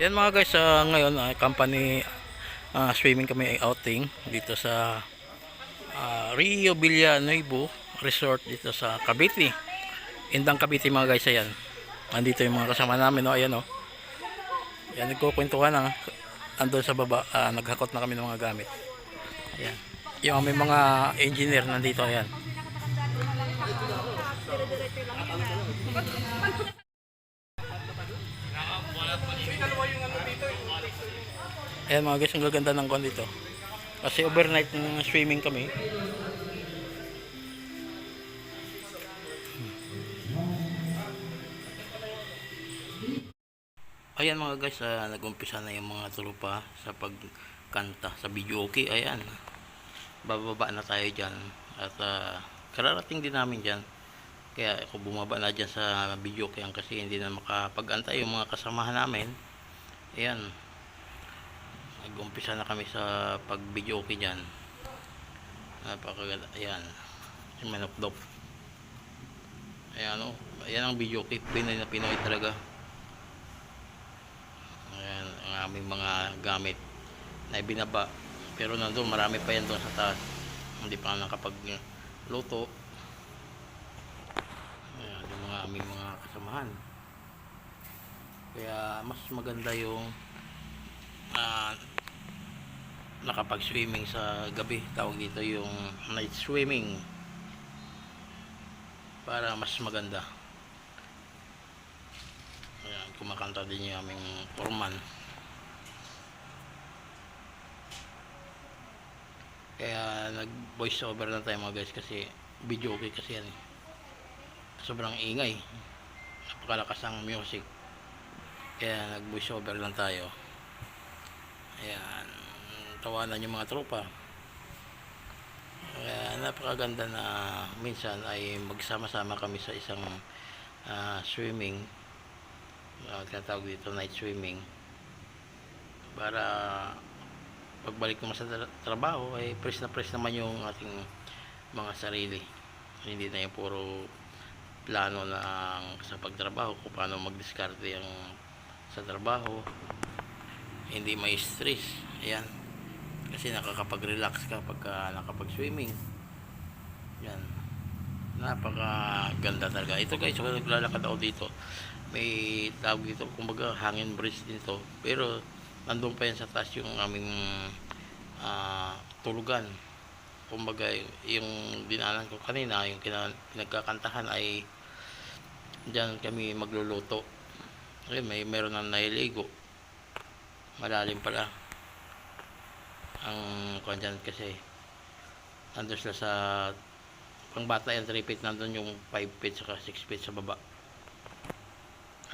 Yan mga guys, ah, ngayon ah, company ah, swimming kami outing dito sa ah, Rio Villanueva Resort dito sa Cavite. Indang Cavite mga guys, ayan. Nandito yung mga kasama namin, oh, ayan oh. Yan, nagkukwentuhan na. Andun sa baba, ah, naghakot na kami ng mga gamit. Ayan. Yung aming mga engineer nandito, ayan. Ayan mga guys, ang gaganda ng kwan dito. Kasi overnight ng swimming kami. Ayan mga guys, ah, nag-umpisa na yung mga trupa sa pagkanta sa video okay. Ayan, bababa na tayo dyan. At ah, kararating din namin dyan. Kaya ako bumaba na dyan sa video okay kasi hindi na makapag-antay yung mga kasamahan namin. Ayan, nag-umpisa na kami sa pag-video okay dyan. Napakaganda. Ayan, si Manokdok. Ayan o, ayan ang video okay. Pinoy na Pinoy talaga. Ayan, ang aming mga gamit na ibinaba. Pero nandun, marami pa yan doon sa taas. Hindi pa nakapag luto. Ayan, yung mga aming mga kasamahan. Kaya mas maganda yung ah, nakapag-swimming sa gabi. Tawag dito yung night swimming. Para mas maganda. Ayan, kumakanta din yung aming foreman. Kaya nag voice over na tayo mga guys kasi video okay kasi yan eh. Sobrang ingay. Napakalakas ang music. Kaya nag voice over lang tayo. Ayan. Tawanan yung mga tropa. Kaya napakaganda na minsan ay magsama-sama kami sa isang ah, swimming. Uh, tinatawag dito night swimming. Para pagbalik naman sa tra- trabaho ay press na press naman yung ating mga sarili. Hindi na yung puro plano na sa pagtrabaho kung paano magdiskarte yung sa trabaho. Hindi may stress. Ayan. Kasi nakakapag-relax ka pagka nakapag-swimming. Yan. Napaka-ganda talaga. Ito guys, kung naglalakad ako dito, may tawag dito, kumbaga hangin bridge din to. Pero nandun pa yan sa taas yung aming ah, tulugan. Kumbaga yung dinanan ko kanina, yung pinagkakantahan ay diyan kami magluluto. Ay, may meron ng nailigo. Malalim pala ang kanya kasi nandun sila sa pang bata yung 3 feet nandun yung 5 feet saka 6 feet sa baba.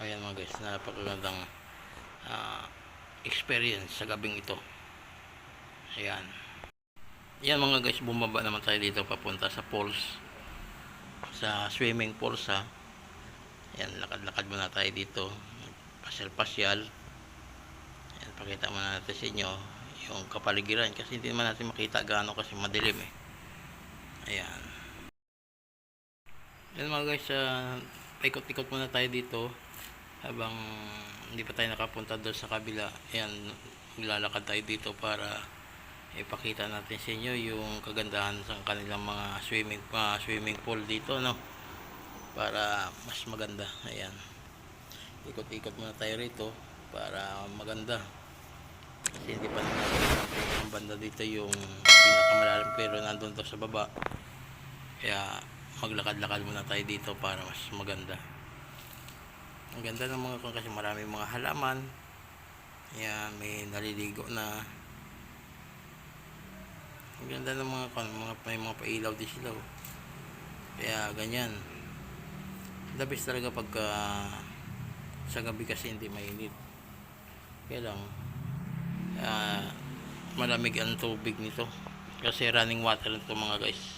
Ayan mga guys napakagandang ah, experience sa gabing ito. Ayan. Yan mga guys bumaba naman tayo dito papunta sa pools sa swimming pools ha. Yan lakad-lakad muna tayo dito. Pasyal-pasyal. Yan pakita muna natin sa inyo yung kapaligiran kasi hindi naman natin makita gaano kasi madilim eh. Ayan. Yan mga guys uh, paikot-ikot muna tayo dito habang hindi pa tayo nakapunta doon sa kabila. Ayan maglalakad tayo dito para ipakita natin sa inyo yung kagandahan sa kanilang mga swimming mga swimming pool dito no? Para mas maganda. Ayan. Ikot-ikot muna tayo rito para maganda kasi pa ang banda dito yung pinakamalalim pero nandun to sa baba. Kaya maglakad-lakad muna tayo dito para mas maganda. Ang ganda ng mga kung kasi marami mga halaman. Yan may naliligo na. Ang ganda ng mga kung mga may mga pailaw din sila oh. kaya ganyan. The talaga pagka sa gabi kasi hindi mainit. Kaya lang ah, malamig ang tubig nito. Kasi running water nito mga guys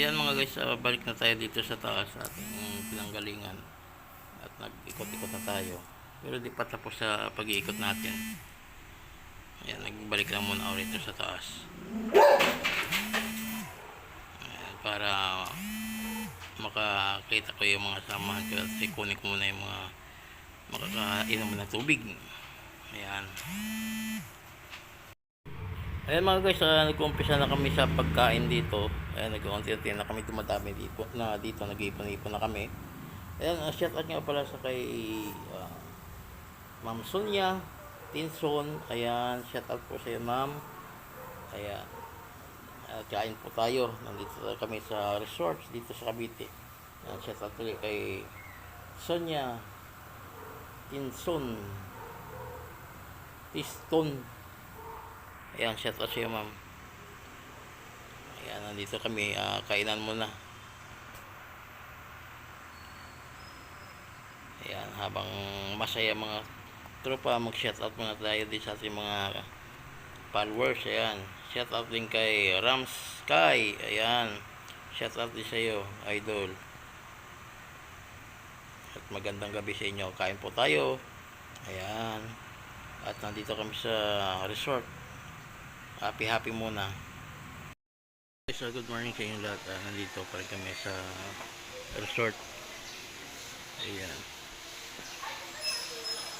Ayan mga guys, ah, balik na tayo dito sa taas sa ating pinanggalingan. At nag-ikot-ikot na tayo. Pero di pa tapos sa pag-iikot natin. Ayan, nagbalik lang muna ako rito sa taas. Ayan, para makakita ko yung mga samahan ko at ikunin ko muna yung mga makakainom ng tubig. Ayan. Ayan mga guys, uh, nag-umpisa na kami sa pagkain dito. Ayan, nag-unti-unti na kami dumadami dito. Na dito, nag-ipon-ipon na kami. Ayan, uh, shout out nga pala sa kay uh, Ma'am Sonia, Tinson. Ayan, shout out po sa iyo, Ma'am. Ayan. Uh, kain po tayo. Nandito kami sa resort dito sa Cavite. Ayan, shout out ulit kay Sonia Tinson. Tiston. Ayan, shout out sa'yo, ma'am. Ayan, nandito kami. ah, kainan muna. Ayan, habang masaya mga tropa, mag-shout out muna tayo din sa ating mga followers. Ayan, shout out din kay Rams Sky. Ayan, shout out din sa'yo, idol. At magandang gabi sa inyo. Kain po tayo. Ayan. At nandito kami sa resort. Happy happy muna. So good morning sa inyo lahat. Ah, nandito pa rin kami sa resort. Ayan.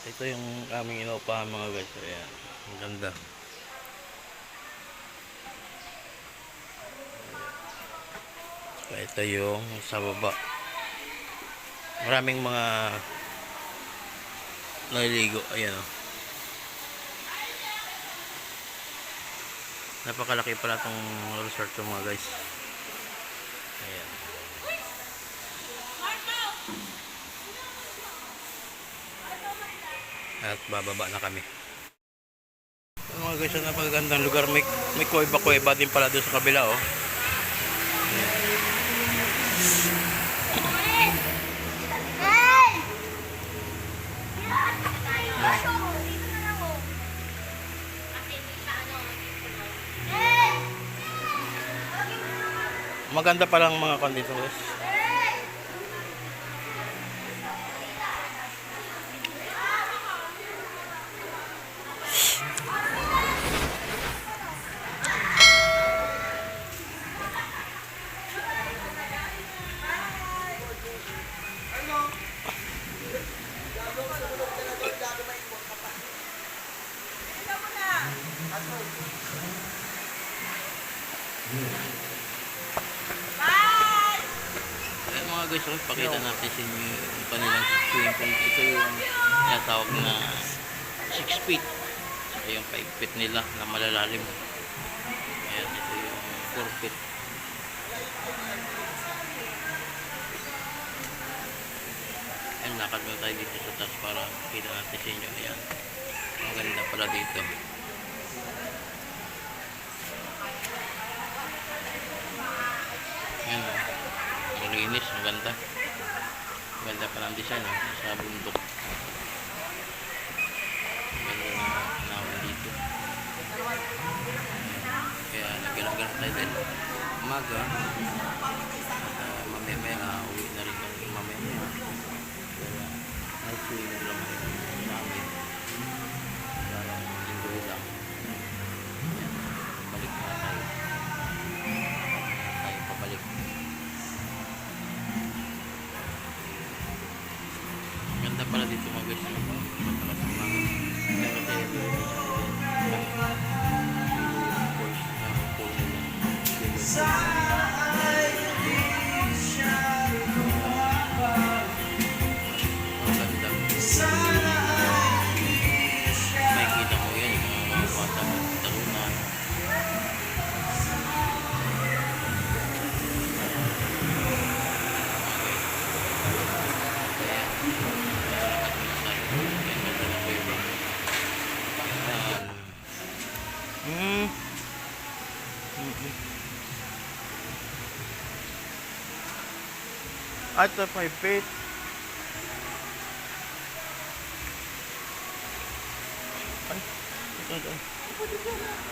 Ito yung aming inupahan mga guys. Ayan. Ang ganda. Ito yung sa baba. Maraming mga naliligo. Ayan oh. Napakalaki pala itong resort ko mga guys. Ayan. At bababa na kami. Ayan, mga guys, napakagandang lugar. May, may kuweba-kuweba din pala doon sa kabila oh. Maganda palang mga kondito guys. Ayan mga guys, oh, pakita natin sa inyo yung kanilang swimming pool. Ito yung tinatawag na 6 feet. Saka yung 5 feet nila na malalalim. Ayan, ito yung 4 feet. Ayan, lakad mo tayo dito sa taas para kita natin sa inyo. Ayan, maganda pala dito. Ayan, oh. Maganda. Maganda pa ng design oh, sa bundok. Maganda na nawan dito. Kaya naggalang-galang tayo din. Umaga. Uh, mamaya-maya, uh, uwi na rin kami mamaya-maya. Kaya night swimming lang ngayon namin. Para enjoy lang. At sa may pit. Ay, ito, ito.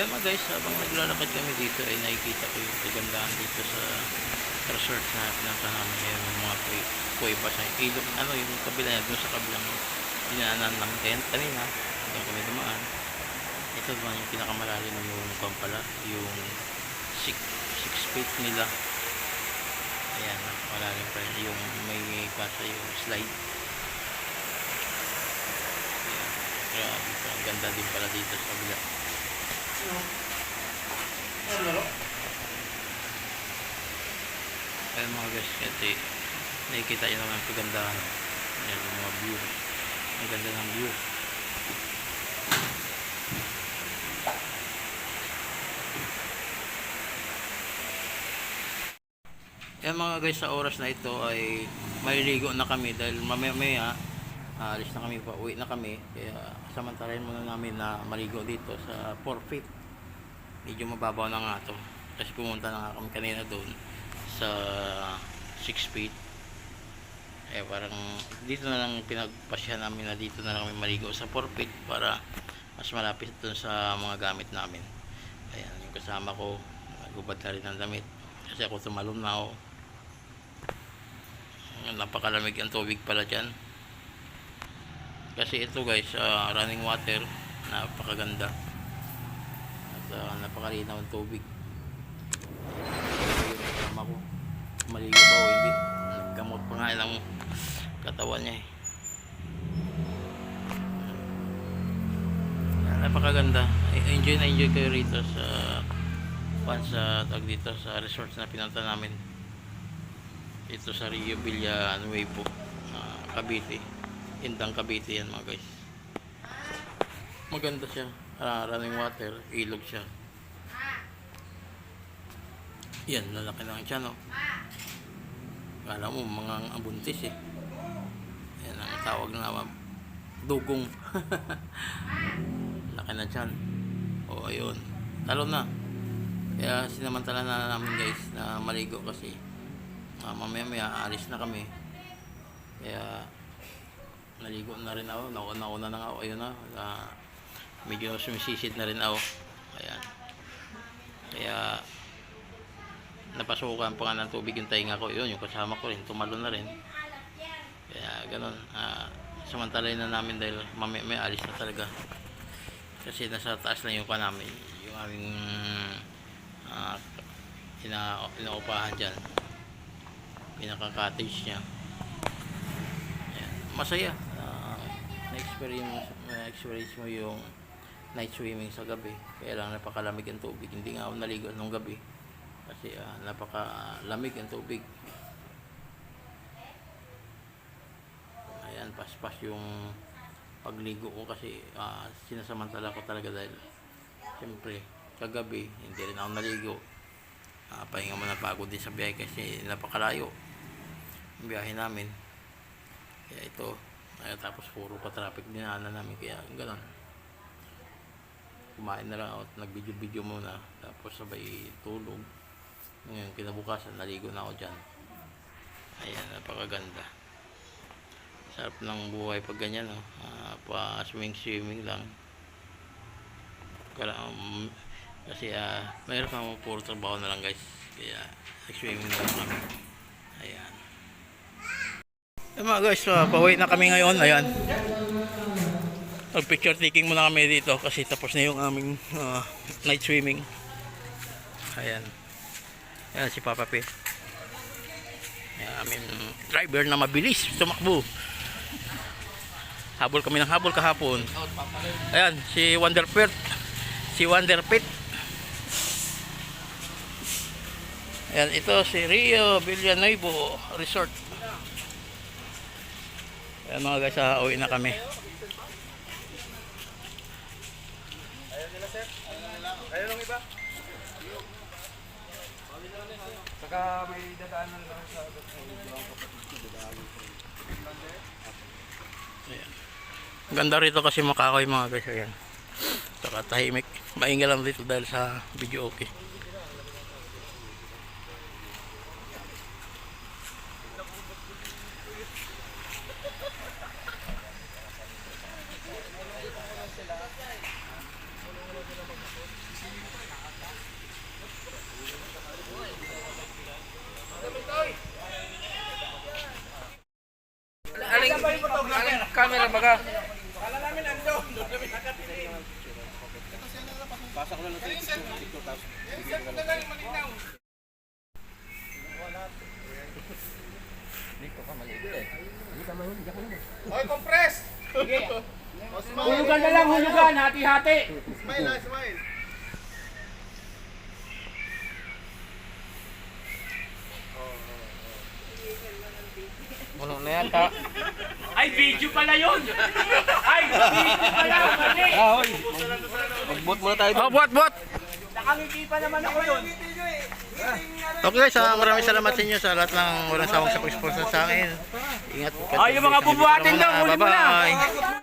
Kaya mga guys, habang naglalakad kami dito ay nakikita ko yung kagandahan dito sa resort na pinunta namin ngayon yung mga kuweba sa ilog ano yung kabila niya dun sa kabilang dinaanan namin kaya kanina hanggang kami dumaan. Ito naman yung pinakamalalim yung pampala yung 6 6 feet nila. Ayan malalim pa rin. Yung may pasa yung slide. Ayan grabe ang ganda din pala dito sa kabila Ayan mga guys, kasi nakikita nyo naman ang kagandahan. Ayan yung mga view. Ang ganda ng view. Ayan mga guys, sa oras na ito ay maliligo na kami dahil mamaya maya alis na kami pa, uwi na kami. Kaya samantalahin muna namin na maligo dito sa 4 feet. Medyo mababaw na nga to. Kasi pumunta na nga kami kanina doon sa 6 feet eh parang dito na lang pinagpasya namin na dito na lang kami maligo sa 4 feet para mas malapit dun sa mga gamit namin ayan yung kasama ko nagubad na rin ng damit kasi ako tumalon na ako napakalamig ang tubig pala dyan kasi ito guys ah, running water napakaganda. At ah, napakalinaw ang tubig. Kasama ko. Maligo ba o hindi? Naggamot pa nga ng katawan niya eh. Napakaganda. Enjoy na enjoy kayo rito sa pan sa tag dito sa resort na pinunta namin. Dito sa Rio Villa Nuevo ah, Cavite Indang Cavite yan mga guys maganda siya Ah, running water ilog siya yan, lalaki ng tiyan, oh. Kala mo, mga abuntis, eh. Yan ang tawag na. Dugong. Laki na tiyan. O, ayun. Talo na. Kaya sinamantala na namin, guys, na maligo kasi uh, mamaya maya alis na kami. Kaya naligo na rin ako. Nauna, nauna na nga ako. Ayun na. Uh, medyo sumisisid na rin ako. Ayan. Kaya napasukan pa nga ng tubig yung tainga ko yun yung kasama ko rin tumalo na rin kaya ganun ah, samantalay na namin dahil mamaya may alis na talaga kasi nasa taas lang yung pa yung aming ah, ina, inaupahan dyan pinaka cottage Ayan. Masaya. Ah, na-experience na-experience mo yung night swimming sa gabi. Kaya lang napakalamig ang tubig. Hindi nga ako naligo nung gabi. Kasi ah, napakalamig ang tubig. Ayan paspas yung pagligo ko kasi ah, sinasamantala ko talaga dahil siyempre kagabi hindi rin ako naligo. Ah, pahinga mo na pagod din sa biyahe kasi napakalayo ang biyahe namin kaya ito ay, tapos puro pa traffic dinaanan namin kaya ganon kumain na lang at nag-video-video muna tapos sabay tulog. Ngayon kinabukasan naligo na ako dyan. Ayan napakaganda. Sarap ng buhay pag ganyan no? Ah, pa swimming swimming lang. Kala, um, kasi ah mayroon kang puro trabaho na lang guys. Kaya nag swimming lang. Ayan mga guys ah, pauwi na kami ngayon ayan Mag picture taking muna kami dito kasi tapos na yung aming ah, night swimming. Ayan. Ayan si Papa P. Ayan, aming driver na mabilis tumakbo. Habol kami ng habol kahapon. Ayan, si Wonderpet. Si Wonderpet. Ayan, ito si Rio Villanuevo Resort. Ayan mga guys, ah, uwi na kami. Saka may dadaanan lang sa sa ibang kapatid ko, dadaanan ko. Ayan. Ang Ganda rito kasi makakoy mga guys. Ayan. Saka tahimik. Maingay lang dito dahil sa video okay. Saan ba yung photographer? Camera baga. Kala namin andun. Doon kami nakatilim. Pasok na lang tayo dito. Tapos bigyan ko na lang malinaw. Hoy, compress! Hulugan na lang, hulugan. Hati-hati. Smile ha, smile. Puno na yata. Ay, video pala yun! Ay, video pala! Mali! Ah, hoy. Mag-bot muna tayo. Oh, buat, buat! Nakangiti pa naman ako yun. Okay guys, ah, maraming salamat sa inyo sa lahat ng walang sawang sa pag-sponsor sa akin. Ingat po. Ay, yung mga bubuhatin daw, huli mo na. Bye-bye.